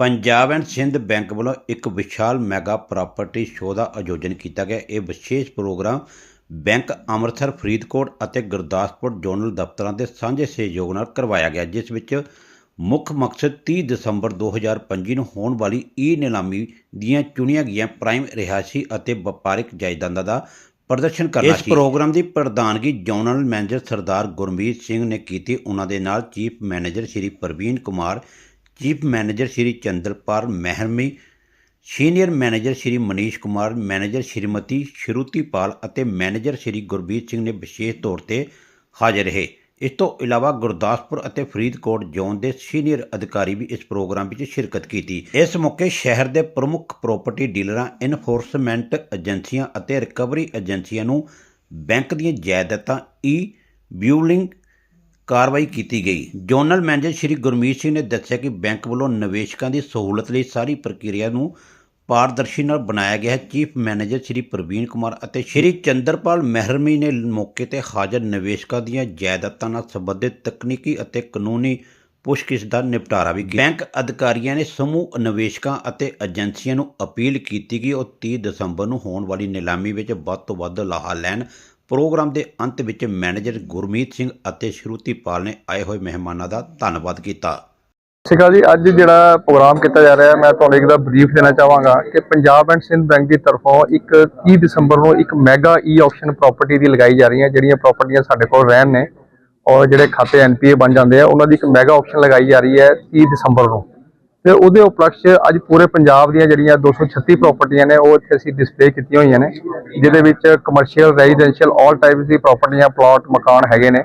Punjab and Sindh bank ਵੱਲੋਂ ਇੱਕ ਵਿਸ਼ਾਲ ਮੈਗਾ ਪ੍ਰਾਪਰਟੀ ਸ਼ੋਅ ਦਾ ਆਯੋਜਨ ਕੀਤਾ ਗਿਆ। ਇਹ ਵਿਸ਼ੇਸ਼ ਪ੍ਰੋਗਰਾਮ ਬੈਂਕ ਅੰਮ੍ਰਿਤਸਰ ਫਰੀਦਕੋਟ ਅਤੇ ਗੁਰਦਾਸਪੁਰ ਜ਼ੋਨਲ ਦਫ਼ਤਰਾਂ ਦੇ ਸਾਂਝੇ ਸਹਿਯੋਗ ਨਾਲ ਕਰਵਾਇਆ ਗਿਆ ਜਿਸ ਵਿੱਚ ਮੁੱਖ ਮਕਸਦ 30 ਦਸੰਬਰ 2025 ਨੂੰ ਹੋਣ ਵਾਲੀ ਈ ਨਿਲਾਮੀ ਦੀਆਂ ਚੁਣੀਆਂ ਗਈਆਂ ਪ੍ਰਾਈਮ ਰਿਹਾਇਸ਼ੀ ਅਤੇ ਵਪਾਰਿਕ ਜਾਇਦਾਦਾਂ ਦਾ ਪ੍ਰਦਰਸ਼ਨ ਕਰਨਾ ਸੀ। ਇਸ ਪ੍ਰੋਗਰਾਮ ਦੀ ਪ੍ਰਧਾਨਗੀ ਜਨਰਲ ਮੈਨੇਜਰ ਸਰਦਾਰ ਗੁਰਮੀਤ ਸਿੰਘ ਨੇ ਕੀਤੀ। ਉਹਨਾਂ ਦੇ ਨਾਲ chief manager Shri Praveen Kumar chief manager Shri Chandarpal Mehrmi, senior manager Shri Manish Kumar, manager Shrimati Shrutipal ਅਤੇ ਮੈਨੇਜਰ ਸ਼੍ਰੀ ਗੁਰਬੀਰ ਸਿੰਘ ਨੇ ਵਿਸ਼ੇਸ਼ ਤੌਰ ਤੇ ਹਾਜ਼ਰ ਰਹੇ। ਇਸ ਤੋਂ ਇਲਾਵਾ ਗੁਰਦਾਸਪੁਰ ਅਤੇ ਫਰੀਦਕੋਟ ਜ਼ੋਨ ਦੇ ਸੀਨੀਅਰ ਅਧਿਕਾਰੀ ਵੀ ਇਸ ਪ੍ਰੋਗਰਾਮ ਵਿੱਚ ਸ਼ਿਰਕਤ ਕੀਤੀ। ਇਸ ਮੌਕੇ ਸ਼ਹਿਰ ਦੇ ਪ੍ਰਮੁੱਖ ਪ੍ਰਾਪਰਟੀ ਡੀਲਰਾਂ, ਇਨਫੋਰਸਮੈਂਟ ਏਜੰਸੀਆਂ ਅਤੇ ਰਿਕਵਰੀ ਏਜੰਸੀਆਂ ਨੂੰ ਬੈਂਕ ਦੀਆਂ ਜਾਇਦਾਦਾਂ ਈ ਬਿਊਲਿੰਗ ਕਾਰਵਾਈ ਕੀਤੀ ਗਈ। ਜ਼ੋਨਲ ਮੈਨੇਜਰ ਸ਼੍ਰੀ ਗੁਰਮੀਤ ਸਿੰਘ ਨੇ ਦੱਸਿਆ ਕਿ ਬੈਂਕ ਵੱਲੋਂ ਨਿਵੇਸ਼ਕਾਂ ਦੀ ਸਹੂਲਤ ਲਈ ਸਾਰੀ ਪ੍ਰਕਿਰਿਆ ਨੂੰ ਪਾਰਦਰਸ਼ੀ ਨਾਲ ਬਣਾਇਆ ਗਿਆ ਹੈ। ਚੀਫ ਮੈਨੇਜਰ ਸ਼੍ਰੀ ਪ੍ਰਵੀਨ ਕੁਮਾਰ ਅਤੇ ਸ਼੍ਰੀ ਚੰਦਰਪਾਲ ਮਹਿਰਮੀ ਨੇ ਮੌਕੇ ਤੇ ਹਾਜ਼ਰ ਨਿਵੇਸ਼ਕਾਂ ਦੀਆਂ ਜਾਇਦਾਦਾਂ ਨਾਲ ਸੰਬੰਧਿਤ ਤਕਨੀਕੀ ਅਤੇ ਕਾਨੂੰਨੀ ਪੁੱਛਗਿੱਛ ਦਾ ਨਿਪਟਾਰਾ ਵੀ ਕੀਤਾ। ਬੈਂਕ ਅਧਿਕਾਰੀਆਂ ਨੇ ਸਮੂਹ ਨਿਵੇਸ਼ਕਾਂ ਅਤੇ ਏਜੰਸੀਆਂ ਨੂੰ ਅਪੀਲ ਕੀਤੀ ਕਿ ਉਹ 30 ਦਸੰਬਰ ਨੂੰ ਹੋਣ ਵਾਲੀ ਨਿਲਾਮੀ ਵਿੱਚ ਵੱਧ ਤੋਂ ਵੱਧ ਲਾਹਾ ਲੈਣ। ਪ੍ਰੋਗਰਾਮ ਦੇ ਅੰਤ ਵਿੱਚ ਮੈਨੇਜਰ ਗੁਰਮੀਤ ਸਿੰਘ ਅਤੇ ਸ਼ਰੂਤੀਪਾਲ ਨੇ ਆਏ ਹੋਏ ਮਹਿਮਾਨਾਂ ਦਾ ਧੰਨਵਾਦ ਕੀਤਾ। ਸਤਿ ਜੀ, ਅੱਜ ਜਿਹੜਾ ਪ੍ਰੋਗਰਾਮ ਕੀਤਾ ਜਾ ਰਿਹਾ, ਮੈਂ ਤੁਹਾਨੂੰ ਇੱਕ ਦਾ ਬਰੀਫ ਦੇਣਾ ਚਾਹਾਂਗਾ ਕਿ ਪੰਜਾਬ ਐਂਡ ਸਿੰਧ ਬੈਂਕ ਦੀ ਤਰਫੋਂ ਇੱਕ 30 ਦਸੰਬਰ ਨੂੰ ਇੱਕ ਮੈਗਾ ਈ ਆਪਸ਼ਨ ਪ੍ਰਾਪਰਟੀ ਦੀ ਲਗਾਈ ਜਾ ਰਹੀ ਹੈ, ਜਿਹੜੀਆਂ ਪ੍ਰਾਪਰਟੀਆਂ ਸਾਡੇ ਕੋਲ ਰਹਿਣ ਨੇ ਔਰ ਜਿਹੜੇ ਖਾਤੇ ਐਨਪੀਏ ਬਣ ਜਾਂਦੇ ਆ, ਉਹਨਾਂ ਦੀ ਇੱਕ ਮੈਗਾ ਆਕਸ਼ਨ ਲਗਾਈ ਜਾ ਰਹੀ ਹੈ 30 ਦਸੰਬਰ ਨੂੰ। ਤੇ ਉਹਦੇ ਉਪਲਕਸ਼ ਅੱਜ ਪੂਰੇ ਪੰਜਾਬ ਦੀਆਂ ਜਿਹੜੀਆਂ 236 ਪ੍ਰਾਪਰਟੀਆਂ ਨੇ, ਉਹ ਇੱਥੇ ਅਸੀਂ ਡਿਸਪਲੇ ਕੀਤੀਆਂ ਹੋਈਆਂ ਨੇ, ਜਿਹਦੇ ਵਿੱਚ ਕਮਰਸ਼ੀਅਲ ਰੈਜ਼ੀਡੈਂਸ਼ੀਅਲ ਆਲ ਟਾਈਪਸ ਦੀ ਪ੍ਰਾਪਰਟੀਆਂ ਪਲਾਟ ਮਕਾਨ ਹੈਗੇ ਨੇ।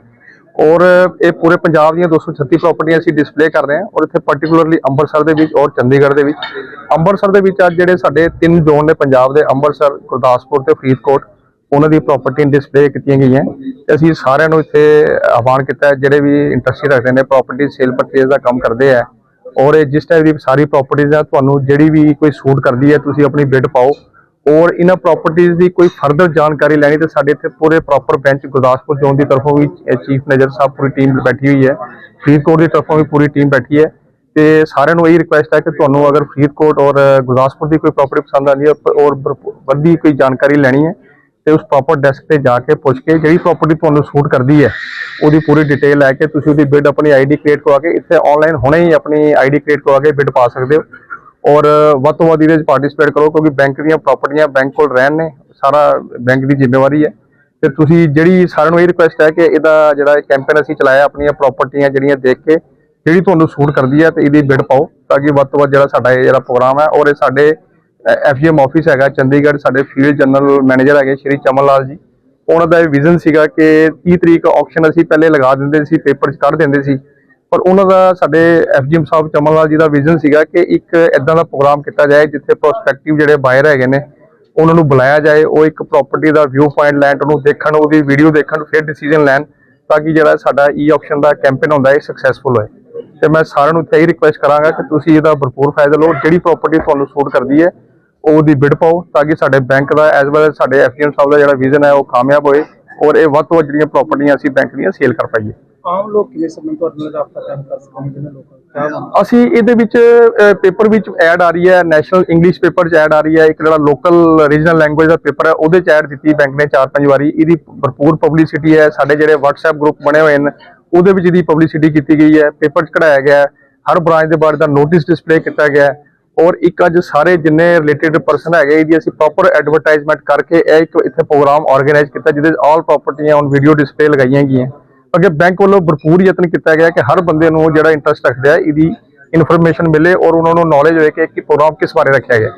ਔਰ ਇਹ ਪੂਰੇ ਪੰਜਾਬ ਦੀਆਂ 236 ਪ੍ਰਾਪਰਟੀਆਂ ਅਸੀਂ ਡਿਸਪਲੇ ਕਰ ਰਹੇ ਹਾਂ, ਔਰ ਇੱਥੇ ਪਾਰਟਿਕੂਲਰਲੀ ਅੰਮ੍ਰਿਤਸਰ ਦੇ ਵਿੱਚ ਔਰ ਚੰਡੀਗੜ੍ਹ ਦੇ ਵਿੱਚ। ਅੰਮ੍ਰਿਤਸਰ ਦੇ ਵਿੱਚ ਅੱਜ ਜਿਹੜੇ ਸਾਡੇ ਤਿੰਨ ਜ਼ੋਨ ਨੇ ਪੰਜਾਬ ਦੇ, ਅੰਮ੍ਰਿਤਸਰ, ਗੁਰਦਾਸਪੁਰ ਤੇ ਫਰੀਦਕੋਟ, ਉਹਨਾਂ ਦੀ ਪ੍ਰਾਪਰਟੀ ਡਿਸਪਲੇ ਕੀਤੀਆਂ ਗਈਆਂ। ਤੇ ਅਸੀਂ ਸਾਰਿਆਂ ਨੂੰ ਇੱਥੇ ਆਹਵਾਨ ਕੀਤਾ ਜਿਹੜੇ ਵੀ ਇੰਟਰਸਟ ਰੱਖਦੇ ਨੇ ਪ੍ਰਾਪਰਟੀ ਸੇਲ ਪਰਚੇਸ ਦਾ ਕੰਮ ਕਰਦੇ ਆ ਔਰ ਇਹ ਜਿਸ ਟਾਈਪ ਦੀ ਸਾਰੀ ਪ੍ਰਾਪਰਟੀਆਂ ਆ, ਤੁਹਾਨੂੰ ਜਿਹੜੀ ਵੀ ਕੋਈ ਸੂਟ ਕਰਦੀ ਹੈ, ਤੁਸੀਂ ਆਪਣੀ ਬਿਡ ਪਾਓ। ਔਰ ਇਹਨਾਂ ਪ੍ਰਾਪਰਟੀਆਂ ਦੀ ਕੋਈ ਫਰਦਰ ਜਾਣਕਾਰੀ ਲੈਣੀ ਤੇ ਸਾਡੇ ਇੱਥੇ ਪੂਰੇ ਪ੍ਰੋਪਰ ਬੈਂਚ ਗੁਰਦਾਸਪੁਰ ਜ਼ੋਨ ਦੀ ਤਰਫੋਂ ਵੀ ਚੀਫ ਮੈਨੇਜਰ ਸਾਹਿਬ ਪੂਰੀ ਟੀਮ ਬੈਠੀ ਹੋਈ ਹੈ। ਫਰੀਦਕੋਟ ਦੀ ਤਰਫੋਂ ਵੀ ਪੂਰੀ ਟੀਮ ਬੈਠੀ ਹੈ। ਤੇ ਸਾਰਿਆਂ ਨੂੰ ਇਹੀ ਰਿਕੁਐਸਟ ਹੈ ਕਿ ਤੁਹਾਨੂੰ ਅਗਰ ਫਰੀਦਕੋਟ ਔਰ ਗੁਰਦਾਸਪੁਰ ਦੀ ਕੋਈ ਪ੍ਰਾਪਰਟੀ ਪਸੰਦ ਆਉਂਦੀ ਹੈ, ਔਰ ਭਰਪੂ- ਵੱਡੀ ਕੋਈ ਜਾਣਕਾਰੀ ਲੈਣੀ ਹੈ ਤੇ ਉਸ ਪ੍ਰੋਪਰ ਡੈਸਕ ਤੇ ਜਾ ਕੇ ਪੁੱਛ ਕੇ ਜਿਹੜੀ ਪ੍ਰਾਪਰਟੀ ਤੁਹਾਨੂੰ ਸੂਟ ਕਰਦੀ ਹੈ, ਉਹਦੀ ਪੂਰੀ ਡਿਟੇਲ ਲੈ ਕੇ ਤੁਸੀਂ ਉਹਦੀ ਬਿਡ ਆਪਣੀ ਆਈਡੀ ਕ੍ਰੀਏਟ ਕਰਵਾ ਕੇ ਇੱਥੇ ਆਨਲਾਈਨ ਹੁਣੇ ਹੀ ਆਪਣੀ ਆਈਡੀ ਕ੍ਰੀਏਟ ਕਰਵਾ ਕੇ ਬਿਡ ਪਾ ਸਕਦੇ ਹੋ। ਔਰ ਵੱਧ ਤੋਂ ਵੱਧ ਇਹਦੇ ਵਿੱਚ ਪਾਰਟਿਸਿਪੇਟ ਕਰੋ ਕਿਉਂਕਿ ਬੈਂਕ ਦੀਆਂ ਪ੍ਰਾਪਰਟੀਆਂ ਬੈਂਕ ਕੋਲ ਰਹਿਣ ਨੇ, ਸਾਰਾ ਬੈਂਕ ਦੀ ਜ਼ਿੰਮੇਵਾਰੀ ਹੈ। ਤੇ ਤੁਸੀਂ ਜਿਹੜੀ ਸਾਰਿਆਂ ਨੂੰ ਇਹ ਰਿਕੁਐਸਟ ਹੈ ਕਿ ਇਹਦਾ ਜਿਹੜਾ ਕੈਂਪੇਨ ਅਸੀਂ ਚਲਾਇਆ ਆਪਣੀਆਂ ਪ੍ਰਾਪਰਟੀਆਂ ਜਿਹੜੀਆਂ ਦੇਖ ਕੇ ਜਿਹੜੀ ਤੁਹਾਨੂੰ ਸੂਟ ਕਰਦੀ ਹੈ ਤੇ ਇਹਦੀ ਬਿਡ ਪਾਓ ਤਾਂ ਕਿ ਵੱਧ ਤੋਂ ਵੱਧ ਜਿਹੜਾ ਸਾਡਾ ਇਹ ਜਿਹੜਾ ਪ੍ਰੋਗਰਾਮ ਹੈ ਔਰ ਇਹ ਸਾਡੇ ਐਫਜੀਐਮ ਆਫਿਸ ਹੈਗਾ, ਚੰਡੀਗੜ੍ਹ ਸਾਡੇ ਫੀਲਡ ਜਨਰਲ ਮੈਨੇਜਰ ਹੈਗੇ ਸ਼੍ਰੀ ਚਮਨ ਲਾਲ ਜੀ। ਉਹਨਾਂ ਦਾ ਇਹ ਵਿਜ਼ਨ ਸੀਗਾ ਕਿ 30 ਤਰੀਕ ਆਕਸ਼ਨ ਅਸੀਂ ਪਹਿਲੇ ਲਗਾ ਦਿੰਦੇ ਸੀ ਪੇਪਰ 'ਚ ਕੱਢ ਦਿੰਦੇ ਸੀ। ਪਰ ਉਹਨਾਂ ਦਾ ਸਾਡੇ ਐਫਜੀਐਮ ਸਾਹਿਬ ਚਮਨ ਲਾਲ ਜੀ ਦਾ ਵਿਜ਼ਨ ਸੀਗਾ ਕਿ ਇੱਕ ਇਦਾਂ ਦਾ ਪ੍ਰੋਗਰਾਮ ਕੀਤਾ ਜਾਏ ਜਿੱਥੇ ਪ੍ਰੋਸਪੈਕਟਿਵ ਜਿਹੜੇ ਬਾਇਰ ਹੈਗੇ ਨੇ, ਉਹਨਾਂ ਨੂੰ ਬੁਲਾਇਆ ਜਾਏ, ਉਹ ਇੱਕ ਪ੍ਰਾਪਰਟੀ ਦਾ ਵਿਊ ਪੁਆਇੰਟ ਲੈਣ, ਉਹਨੂੰ ਦੇਖਣ, ਉਹਦੀ ਵੀਡੀਓ ਦੇਖਣ, ਫਿਰ ਡਿਸੀਜਨ ਲੈਣ, ਤਾਂ ਕਿ ਜਿਹੜਾ ਸਾਡਾ e ਈ ਆਕਸ਼ਨ ਦਾ ਕੈਂਪੇਨ ਹੁੰਦਾ ਹੈ ਸਕਸੈਸਫੁਲ ਹੋਏ। ਤੇ ਮੈਂ ਸਾਰਿਆਂ ਨੂੰ ਇੱਥੇ ਇਹ ਰਿਕੁਐਸਟ ਕਰਾਂਗਾ ਕਿ ਤੁਸੀਂ ਇਹਦਾ ਭਰਪੂਰ ਫਾਇਦਾ ਲਓ, ਜਿਹੜੀ ਪ੍ਰਾਪਰਟੀ ਤੁਹਾਨੂੰ ਸੂਟ ਕਰਦੀ ਹੈ ਉਹਦੀ ਬਿਡ ਪਾਓ ਤਾਂ ਕਿ ਸਾਡੇ ਬੈਂਕ ਦਾ ਐਸ ਵੈਲ ਸਾਡੇ ਐਫਐਮ ਸਾਹਿਬ ਦਾ ਜਿਹੜਾ ਵਿਜ਼ਨ ਹੈ ਉਹ ਕਾਮਯਾਬ ਹੋਏ ਔਰ ਇਹ ਵੱਧ ਤੋਂ ਵੱਧ ਜਿਹੜੀਆਂ ਪ੍ਰਾਪਰਟੀਆਂ ਅਸੀਂ ਬੈਂਕ ਦੀਆਂ ਸੇਲ ਕਰ ਪਾਈਏ। ਆਮ ਲੋਕ ਕਿਵੇਂ ਤੁਹਾਡੇ ਨਾਲ ਕਾਇਮ ਕਰ ਅਸੀਂ ਇਹਦੇ ਵਿੱਚ ਪੇਪਰ ਵਿੱਚ ਐਡ ਆ ਰਹੀ ਹੈ ਨੈਸ਼ਨਲ ਇੰਗਲਿਸ਼ ਪੇਪਰ 'ਚ ਐਡ ਆ ਰਹੀ ਹੈ ਇੱਕ ਜਿਹੜਾ ਲੋਕਲ ਰੀਜਨਲ ਲੈਂਗੁਏਜ ਦਾ ਪੇਪਰ ਹੈ ਉਹਦੇ 'ਚ ਐਡ ਦਿੱਤੀ ਬੈਂਕ ਨੇ ਚਾਰ ਪੰਜ ਵਾਰੀ। ਇਹਦੀ ਭਰਪੂਰ ਪਬਲਿਸਿਟੀ ਹੈ ਸਾਡੇ ਜਿਹੜੇ WhatsApp ਗਰੁੱਪ ਬਣੇ ਹੋਏ ਨੇ ਉਹਦੇ ਵਿੱਚ ਇਹਦੀ ਪਬਲਿਸਿਟੀ ਕੀਤੀ ਗਈ ਹੈ ਪੇਪਰ 'ਚ ਕਢਾਇਆ ਗਿਆ ਹੈ ਹਰ ਬ੍ਰਾਂਚ ਦੇ ਬਾਰੇ ਦਾ ਨੋਟਿਸ ਡਿਸਪਲੇ ਕੀਤਾ ਗਿਆ ਹੈ। ਔਰ ਇੱਕ ਅੱਜ ਸਾਰੇ ਜਿੰਨੇ ਰਿਲੇਟਡ ਪਰਸਨ ਹੈਗੇ, ਇਹਦੀ ਅਸੀਂ ਪ੍ਰੋਪਰ ਐਡਵਰਟਾਈਜ਼ਮੈਂਟ ਕਰਕੇ ਇਹ ਇੱਕ ਇੱਥੇ ਪ੍ਰੋਗਰਾਮ ਆਰਗੇਨਾਈਜ਼ ਕੀਤਾ, ਜਿਹਦੇ ਆਲ ਪ੍ਰਾਪਰਟੀਆਂ ਔਨ ਵੀਡੀਓ ਡਿਸਪਲੇ ਲਗਾਈਆਂ ਗਈਆਂ। ਅੱਗੇ ਬੈਂਕ ਵੱਲੋਂ ਭਰਪੂਰ ਯਤਨ ਕੀਤਾ ਗਿਆ ਕਿ ਹਰ ਬੰਦੇ ਨੂੰ ਜਿਹੜਾ ਇੰਟਰਸਟ ਰੱਖਦਾ ਹੈ, ਇਹਦੀ ਇਨਫੋਰਮੇਸ਼ਨ ਮਿਲੇ ਔਰ ਉਹਨਾਂ ਨੂੰ ਨੌਲੇਜ ਹੋਏ ਕਿ ਇਹ ਪ੍ਰੋਗਰਾਮ ਕਿਸ ਬਾਰੇ ਰੱਖਿਆ ਗਿਆ।